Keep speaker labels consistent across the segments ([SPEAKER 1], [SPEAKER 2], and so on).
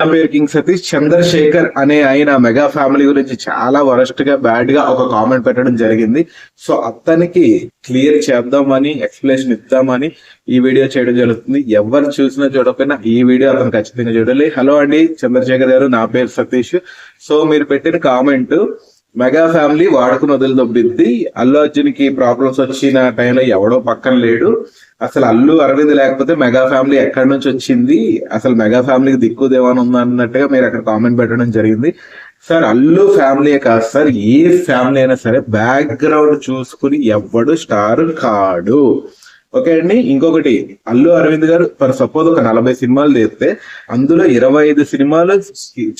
[SPEAKER 1] నా పేరు కింగ్ సతీష్. చంద్రశేఖర్ అనే ఆయన మెగా ఫ్యామిలీ గురించి చాలా వరస్ట్గా బ్యాడ్గా ఒక కామెంట్ పెట్టడం జరిగింది. సో అతనికి క్లియర్ చేద్దామని ఎక్స్ప్లెనేషన్ ఇద్దామని ఈ వీడియో చేయడం జరుగుతుంది. ఎవరు చూసినా చూడకపోయినా ఈ వీడియో అతను ఖచ్చితంగా చూడాలి. హలో అండి చంద్రశేఖర్ గారు నా పేరు సతీష్. సో మీరు పెట్టిన కామెంట్ మెగా ఫ్యామిలీ వాడుకుని వదిలిదొబ్బిద్ది అల్లు అర్జున్కి ప్రాబ్లమ్స్ వచ్చిన టైంలో ఎవడో పక్కన లేడు. అసలు అల్లు అరవింద్ లేకపోతే మెగా ఫ్యామిలీ ఎక్కడి నుంచి వచ్చింది? అసలు మెగా ఫ్యామిలీకి దిక్కు దేవాని ఉంది అన్నట్టుగా మీరు అక్కడ కామెంట్ పెట్టడం జరిగింది. సార్ అల్లు ఫ్యామిలీ కాదు సార్. ఏ ఫ్యామిలీ అయినా సరే బ్యాక్గ్రౌండ్ చూసుకుని ఎవడు స్టార్ కాడు. ఓకే అండి ఇంకొకటి. అల్లు అరవింద్ గారు ఫర్ సపోజ్ ఒక నలభై సినిమాలు తీస్తే అందులో ఇరవై ఐదు సినిమాలు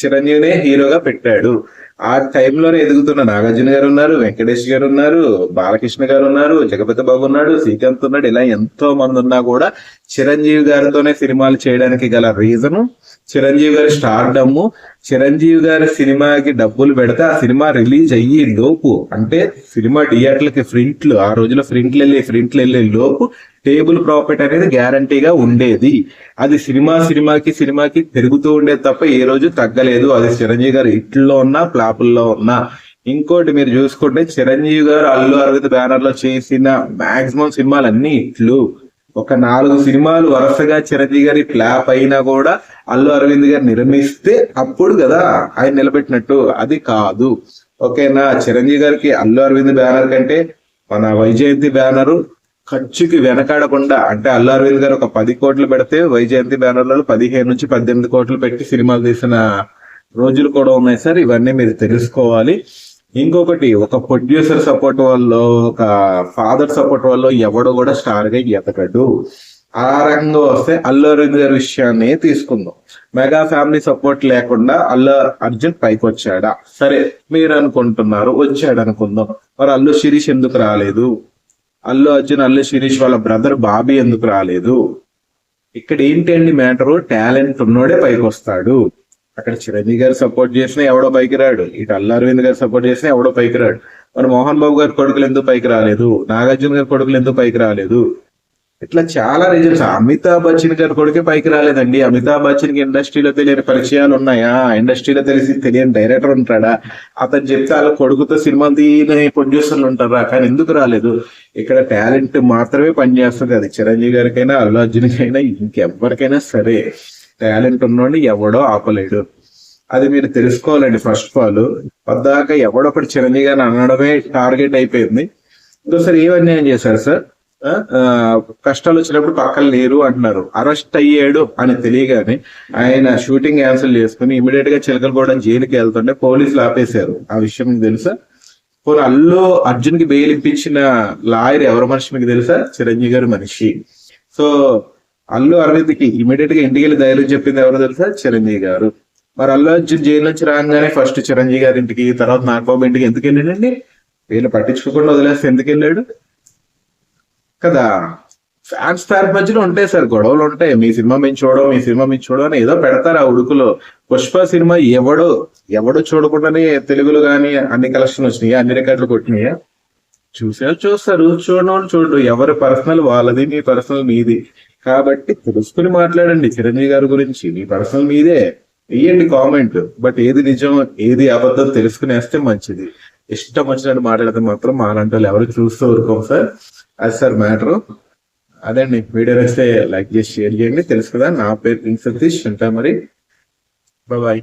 [SPEAKER 1] చిరంజీవినే హీరోగా పెట్టాడు. ఆ టైంలోనే ఎదుగుతున్న నాగార్జున గారు ఉన్నారు వెంకటేష్ గారు ఉన్నారు బాలకృష్ణ గారు ఉన్నారు జగపతి బాబు ఉన్నాడు శ్రీకాంత్ ఉన్నాడు. ఇలా ఎంతో మంది ఉన్నా కూడా చిరంజీవి గారితోనే సినిమాలు చేయడానికి గల రీజన్ చిరంజీవి గారి స్టార్డమ్ చిరంజీవి గారి సినిమాకి డబ్బులు పెడితే ఆ సినిమా రిలీజ్ అయ్యి లోపు అంటే సినిమా థియేటర్లకి ఫ్రింట్లు ఆ రోజులో ఫ్రింట్లు వెళ్ళి ఫ్రింట్లు వెళ్ళే లోపు టేబుల్ ప్రాఫిట్ అనేది గ్యారంటీగా ఉండేది. అది సినిమా సినిమాకి సినిమాకి పెరుగుతూ ఉండేది తప్ప ఏ రోజు తగ్గలేదు. అది చిరంజీవి గారు ఇట్లో ఉన్నా ప్లాపుల్లో ఉన్నా. ఇంకోటి మీరు చూసుకుంటే చిరంజీవి గారు అల్లు అరవింద్ బ్యానర్లో చేసిన మాక్సిమం సినిమాలు అన్ని ఇట్లు. ఒక నాలుగు సినిమాలు వరుసగా చిరంజీవి గారి ఫ్లాప్ అయినా కూడా అల్లు అరవింద్ గారు నిర్మిస్తే అప్పుడు కదా ఆయన నిలబెట్టినట్టు. అది కాదు. ఓకేనా? చిరంజీవి గారికి అల్లు అరవింద్ బ్యానర్ కంటే మన వైజయంతి బ్యానరు ఖర్చుకి వెనకాడకుండా అంటే అల్లు అరవింద్ గారు ఒక పది కోట్లు పెడితే వైజయంతి బ్యానర్లలో పదిహేను నుంచి పద్దెనిమిది కోట్లు పెట్టి సినిమాలు తీసిన రోజులు కూడా ఉన్నాయి సార్. ఇవన్నీ మీరు తెలుసుకోవాలి. ఇంకొకటి ఒక ప్రొడ్యూసర్ సపోర్ట్ వల్ల ఒక ఫాదర్ సపోర్ట్ వల్ల ఎవడు కూడా స్టార్గా ఎతకడు ఆ రకంగా వస్తే అల్లు అరవింద్ గారి విషయాన్ని తీసుకుందాం. మెగా ఫ్యామిలీ సపోర్ట్ లేకుండా అల్లు అర్జున్ పైకి వచ్చాడా సరే మీరు అనుకుంటున్నారు వచ్చాడు అనుకుందాం మరి అల్లు శిరీష్ ఎందుకు రాలేదు? అల్లు అర్జున్ అల్లు శిరీష్ వాళ్ళ బ్రదర్ బాబీ ఎందుకు రాలేదు? ఇక్కడ ఏంటండి మ్యాటరు? టాలెంట్ ఉన్నోడే పైకి వస్తాడు అక్కడ చిరంజీవి గారు సపోర్ట్ చేసినా ఎవడో పైకి రాడు. ఇటు అల్లు అరవింద్ గారు సపోర్ట్ చేసినా ఎవడో పైకి రాడు. మరి మోహన్ బాబు గారి కొడుకులు ఎందుకు పైకి రాలేదు? నాగార్జున గారి కొడుకులు ఎందుకు పైకి రాలేదు? ఇట్లా చాలా రీజన్స్ అమితాబ్ బచ్చన్ గారి కొడుకే పైకి రాలేదండి. అమితాబ్ బచ్చన్కి ఇండస్ట్రీలో తెలియని పరిచయాలు ఉన్నాయా? ఇండస్ట్రీలో తెలిసి తెలియని డైరెక్టర్ ఉంటాడా? అతను చెప్తే వాళ్ళ కొడుకుతో సినిమా తీయని ప్రొడ్యూసర్లు ఉంటారా? కానీ ఎందుకు రాలేదు? ఇక్కడ టాలెంట్ మాత్రమే పనిచేస్తుంది. అది చిరంజీవి గారికైనా అల్లు అర్జున్కైనా ఇంకెవ్వరికైనా సరే టాలెంట్ ఉన్నోడిని ఎవడో ఆపలేడు. అది మీరు తెలుసుకోవాలండి ఫస్ట్ ఆఫ్ ఆల్ పద్దాక ఎవడొకటి చిరంజీవి గారిని అనడమే టార్గెట్ అయిపోయింది. ఇంకోసారి ఏం అన్యాయం చేశారు సార్ కష్టాలు వచ్చినప్పుడు పక్కన లేరు అంటున్నారు. అరెస్ట్ అయ్యాడు అని తెలియగానే ఆయన షూటింగ్ క్యాన్సిల్ చేసుకుని ఇమీడియట్గా చిలకలగూడెం జైలుకి వెళ్తుంటే పోలీసులు ఆపేశారు. ఆ విషయం మీకు తెలుసా? పోనీ అల్లు అర్జున్కి బెయిల్ ఇప్పించిన లాయర్ ఎవరి మనిషి మీకు తెలుసా? చిరంజీవి గారి మనిషి. సో అల్లు అరవింద్కి ఇమీడియట్గా ఇంటికి వెళ్ళి ధైర్యం చెప్పింది ఎవరో తెలుసా? చిరంజీవి గారు. మరి అల్లు అర్జున్ జైలు నుంచి రాగానే ఫస్ట్ చిరంజీవి గారి ఇంటికి తర్వాత నాగబాబు ఇంటికి ఎందుకు వెళ్ళాడండి? వీళ్ళు పట్టించుకోకుండా వదిలేస్తే ఎందుకు వెళ్ళాడు? కదా. ఫ్యాన్స్ ఫ్యాన్స్ మధ్యలో ఉంటాయి సార్ గొడవలు ఉంటాయి. మీ సినిమా మేము చూడడం మీ సినిమా మేము చూడడం అని ఏదో పెడతారు ఆ ఉడుకులో. పుష్ప సినిమా ఎవడో ఎవడో చూడకుండానే తెలుగులో కానీ అన్ని కలెక్షన్ వచ్చినాయి? అన్ని రికార్డులు కొట్టినాయా? చూసారు చూస్తారు. చూడడం వాళ్ళు చూడు ఎవరి పర్సనల్ వాళ్ళది మీ పర్సనల్ మీది. కాబట్టి తెలుసుకుని మాట్లాడండి. చిరంజీవి గారి గురించి. మీ పర్సనల్ మీదే. ఇయ్యండి కామెంట్ బట్ ఏది నిజం ఏది అబద్ధం తెలుసుకునేస్తే మంచిది. ఇష్టం వచ్చినట్టు మాట్లాడితే మాత్రం మాలాంటి వాళ్ళు ఎవరు చూస్తూ ఊరుకోం సార్. అది సార్ మ్యాటర్ అదండి. వీడియో నచ్చితే లైక్ చేసి షేర్ చేయండి. తెలుసు కదా నా పేరు కింగ్ సతీష్. ఉంటా మరి. బాయ్